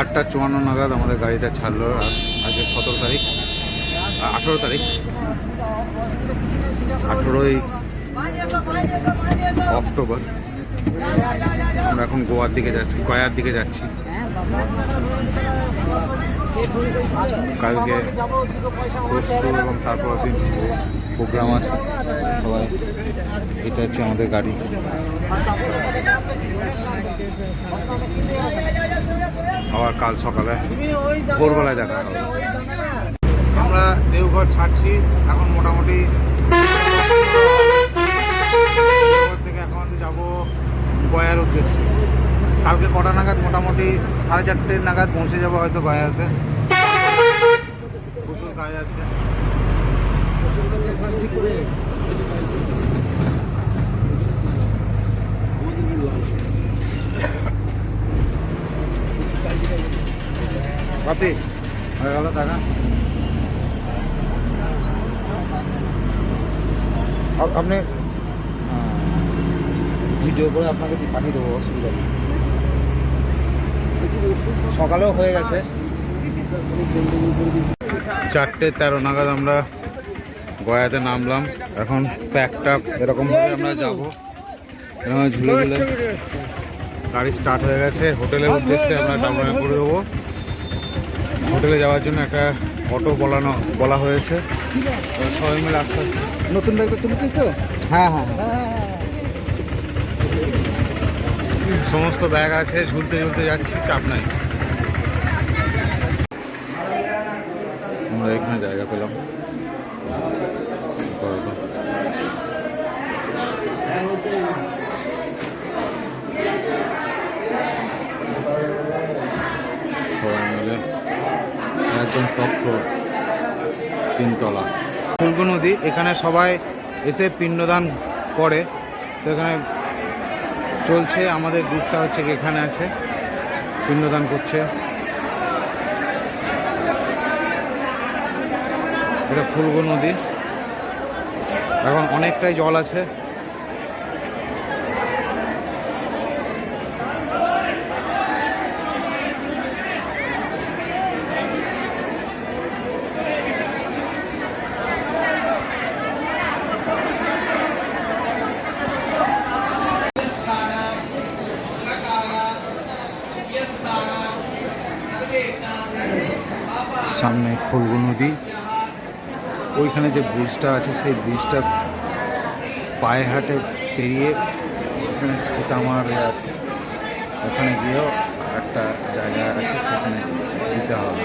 আটটা চুয়ান্ন নাগাদ আমাদের গাড়িটা ছাড়লো আজকে সতেরো তারিখ আঠেরো তারিখ। আঠেরোই অক্টোবর। আমরা এখন গোয়ার দিকে যাচ্ছি, গয়ার দিকে যাচ্ছি। কালকে পরশু এবং তারপর দিন প্রোগ্রাম আছে, সবাই। এটা হচ্ছে আমাদের গাড়ি। আবার কাল সকালে ভোরবেলায় দেখা হবে। আমরা দেওঘর ছাড়ছি, এখন মোটামুটি থেকে এখন যাব গয়ার উদ্দেশ্যে। কালকে কটা নাগাদ? মোটামুটি সাড়ে চারটে নাগাদ পৌঁছে যাব হয়তো গয়াতে। প্রচুর কাজ আছে। গেল টাকা। আপ- আপনি ভিডিও করে আপনাকে পাঠিয়ে দেবো, অসুবিধা সকালেও হয়ে গেছে। চারটে তেরো নাগাদ আমরা গয়াতে নামলাম। এখন প্যাকটা এরকমভাবে আমরা যাব। এরকম ঝুলে ঝুলে গাড়ি স্টার্ট হয়ে গেছে। হোটেলের উদ্দেশ্যে আমরা ডাউনলোড করে দেবো। হোটেলে যাওয়ার জন্য একটা অটো বলানো বলা হয়েছে। সবাই মিলে আস্তে আস্তে নতুন ব্যাগটা তুমি তো? হ্যাঁ হ্যাঁ। সমস্ত ব্যাগ আছে ঝুলতে ঝুলতে যাচ্ছি চাপ নাই। আমরা এখানে জায়গা পেলাম আপাতত। সবাই মিলে একদম টপ ফ্লোর তিনতলা। ফুলগু নদী, এখানে সবাই এসে পিণ্ডদান করে। তো এখানে চলছে, আমাদের গ্রুপটা হচ্ছে এখানে আছে, পিণ্ডদান করছে। এটা ফুলগু নদী। এখন অনেকটাই জল আছে। সামনে ফুলগু নদী। ওইখানে যে ব্রিজটা আছে, সেই ব্রিজটা পায়ে হাটে পেরিয়ে ওখানে সীতামার আছে। ওখানে গিয়েও একটা জায়গা আছে, সেখানে দিতে হবে।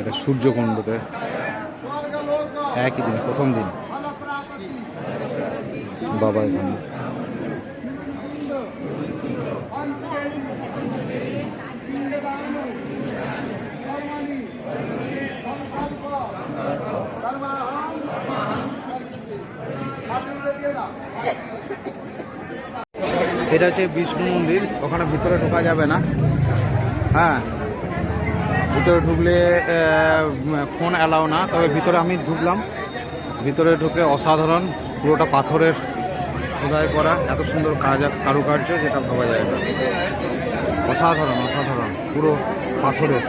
এটা সূর্যকুণ্ডতে। একই দিন প্রথম দিন। বাবা এখানে। এটা হচ্ছে বিষ্ণু মন্দির, ওখানে ভিতরে ঢোকা যাবে না। হ্যাঁ ভিতরে ঢুকলে ফোন অ্যালাও না, তবে ভিতরে আমি ঢুকলাম। ভিতরে ঢুকে অসাধারণ, পুরোটা পাথরের খোদাই করা, এত সুন্দর কাজ, কারুকার্য যেটা ভাবা যায় না। অসাধারণ অসাধারণ, পুরো পাথরের।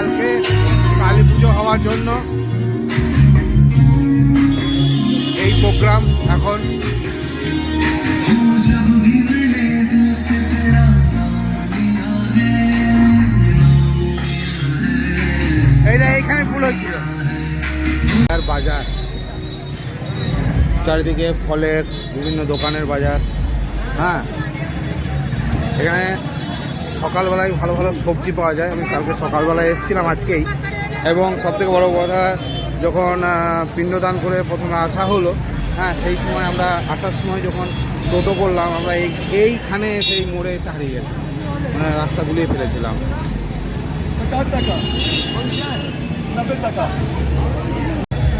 কালকে, কালী পুজো হওয়ার জন্য। এই প্রোগ্রাম এখন এইখানে ভুল হয়েছিল আর বাজার। চারিদিকে ফলের বিভিন্ন দোকানের বাজার। হ্যাঁ। এখানে সকালবেলায় ভালো ভালো সবজি পাওয়া যায় আমি কালকে সকালবেলায় এসেছিলাম আজকেই এবং সবথেকে বড় কথা যখন আহ, পিণ্ডদান করে প্রথমে আসা হলো হ্যাঁ সেই সময় আমরা আসার সময় যখন টোটো করলাম আমরা এই এইখানে এসে এই মোড়ে এসে হারিয়ে গেছি মানে রাস্তা গুলিয়ে ফেলেছিলাম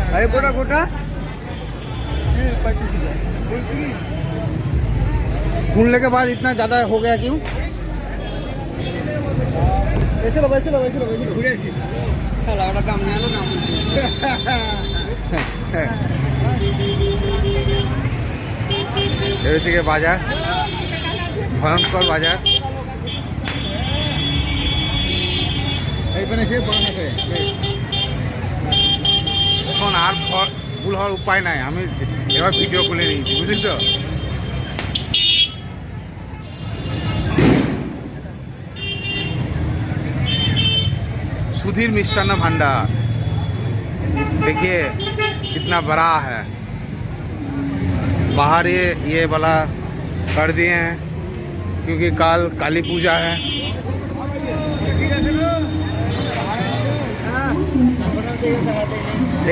अरे गोटा गोटा घूमने के बाद इतना ज़्यादा हो गया क्यों এসে লোক এসে লোক এসে লোক ঘুরে আসি শালা ওটা কাম নিয়ে এলো কাম এর থেকে বাজার ভয়ঙ্কর বাজার। এইখানে সে বন্ধ করে এখন আর ভুল হওয়ার উপায় নাই। আমি এবার ভিডিও খুলে নিয়েছি বুঝলি তো? सुधीर मिष्टान्न भंडार देखिए कितना बड़ा है बाहर ये ये वाला कर दिए हैं क्योंकि कल काली पूजा है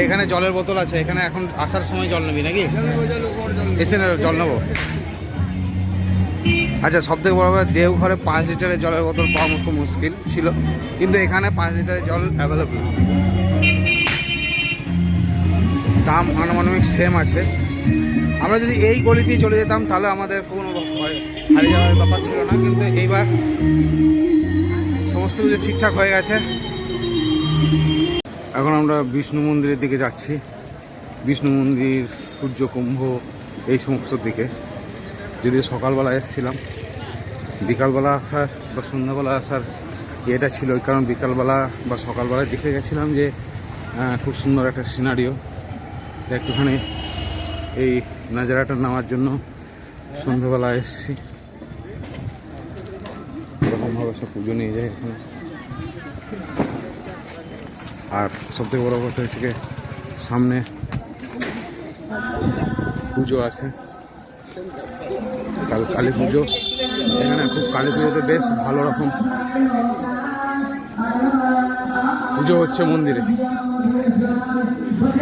এখানে জলের বোতল আছে এখানে এখন আসার সময় জল নেবি নাকি এসে নে, জল নেবো আচ্ছা সব থেকে বড় কথা, দেওঘরে পাঁচ লিটারের জলের বোতল পাওয়া খুব মুশকিল ছিল, কিন্তু এখানে পাঁচ লিটারের জল অ্যাভেলেবল দাম আনুমানিক সেম আছে। আমরা যদি এই গলি দিয়ে চলে যেতাম, তাহলে আমাদের কোনো হারিয়ে যাওয়ার ব্যাপার ছিল না, কিন্তু এইবার সমস্ত কিছু ঠিকঠাক হয়ে গেছে। এখন আমরা বিষ্ণু মন্দিরের দিকে যাচ্ছি। বিষ্ণু মন্দির সূর্যকুম্ভ এই সমস্ত দিকে। যদি সকালবেলা এসেছিলাম, বিকালবেলা আসার বা সন্ধ্যাবেলা আসার এটা ছিল কারণ বিকালবেলা বা সকালবেলায় দেখে গেছিলাম যে খুব সুন্দর একটা সিনারিও একটুখানি এই নাজারাটা নেওয়ার জন্য সন্ধ্যাবেলা এসেছি। এরকমভাবে সব পুজো নিয়ে যায় এখানে। আর সবথেকে বড় কথা হচ্ছে সামনে পুজো আছে। কাল কালী পুজো। এখানে খুব কালী পুজোতে বেশ ভালো রকম পুজো হচ্ছে মন্দিরে।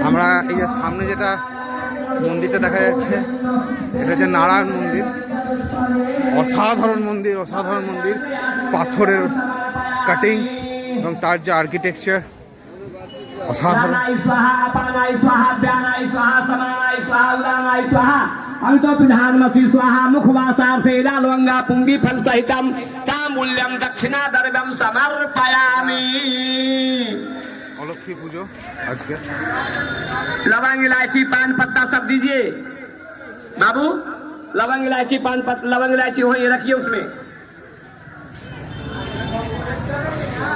আমরা এই যে সামনে যেটা মন্দিরটা দেখা যাচ্ছে, এটা হচ্ছে নারায়ণ মন্দির। অসাধারণ মন্দির অসাধারণ মন্দির। পাথরের কাটিং এবং তার যে আর্কিটেকচার स्वाहा उदानाय स्वाहा अंतो पिधानमसि स्वाहा मुखवासार्थे लालवंगा पुंगी फल सहितम तामूल्यम दक्षिणा द्रव्यम समर्पयामि অলক্ষ্মী পুজো আজকে लवंग इलायची पान पत्ता सब दीजिए बाबू लवंग इलायची पान पत्ता लवंग इलायची हो ये रखिए उसमें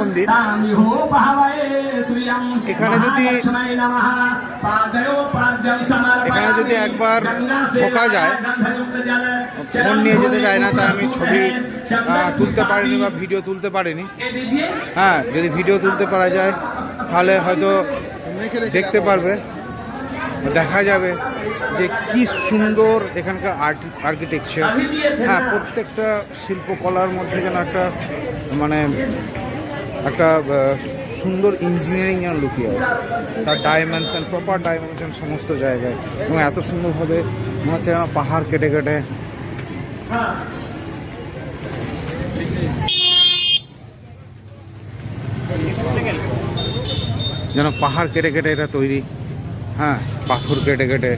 মন্দির। এখানে যদি এখানে যদি একবার ঢোকা যায় ফোন নিয়ে যেতে যায় না, তাই আমি ছবি তুলতে পারিনি বা ভিডিও তুলতে পারিনি হ্যাঁ যদি ভিডিও তুলতে পারা যায়, তাহলে হয়তো দেখতে পারবে, দেখা যাবে যে কি সুন্দর এখানকার আর্কিটেকচার হ্যাঁ প্রত্যেকটা শিল্পকলার মধ্যে যেন একটা মানে একটা সুন্দর ইঞ্জিনিয়ারিং যেন লুকিয়ে আছে। তার ডাইমেনশন প্রপার ডাইমেনশন সমস্ত জায়গায়। এবং এত সুন্দরভাবে মনে হচ্ছে যেন পাহাড় কেটে কেটে। যেন পাহাড় কেটে কেটে এটা তৈরি। হ্যাঁ পাথর কেটে কেটে।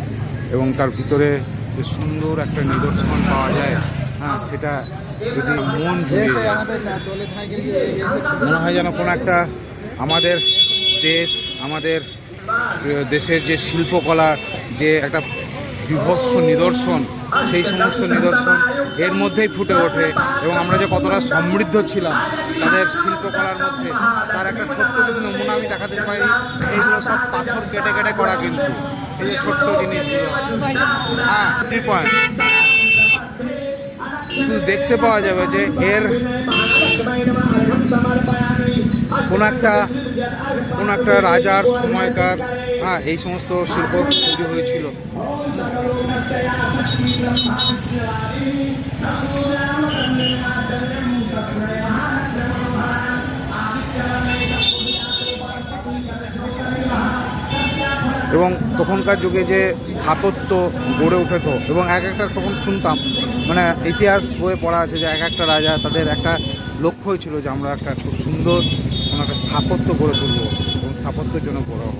এবং তার ভিতরে যে সুন্দর একটা নিদর্শন পাওয়া যায় হ্যাঁ সেটা যদি মন জুড়িয়ে মনে হয় যেন কোনো একটা আমাদের দেশ, আমাদের দেশের যে শিল্পকলার যে একটা বিভৎস নিদর্শন, সেই সমস্ত নিদর্শন এর মধ্যেই ফুটে ওঠে এবং আমরা যে কতটা সমৃদ্ধ ছিলাম তাদের শিল্পকলার মধ্যে, তার একটা ছোট্ট যদি নমুনা আমি দেখাতে পারি এইগুলো সব পাথর কেটে কেটে করা কিন্তু, এই যে ছোট্ট জিনিসগুলো। হ্যাঁ পয়েন্ট শুধু দেখতে পাওয়া যাবে যে এর কোনো একটা কোনো একটা রাজার সময়কার হ্যাঁ এই সমস্ত শিল্প তৈরি হয়েছিল। এবং তখনকার যুগে যে স্থাপত্য গড়ে উঠেত এবং এক একটা তখন শুনতাম। মানে ইতিহাস বইয়ে পড়া আছে যে এক একটা রাজা তাদের একটা লক্ষ্যই ছিল যে আমরা একটা খুব সুন্দর কোনো একটা স্থাপত্য গড়ে তুলবো এবং স্থাপত্যের জন্য বড় হব।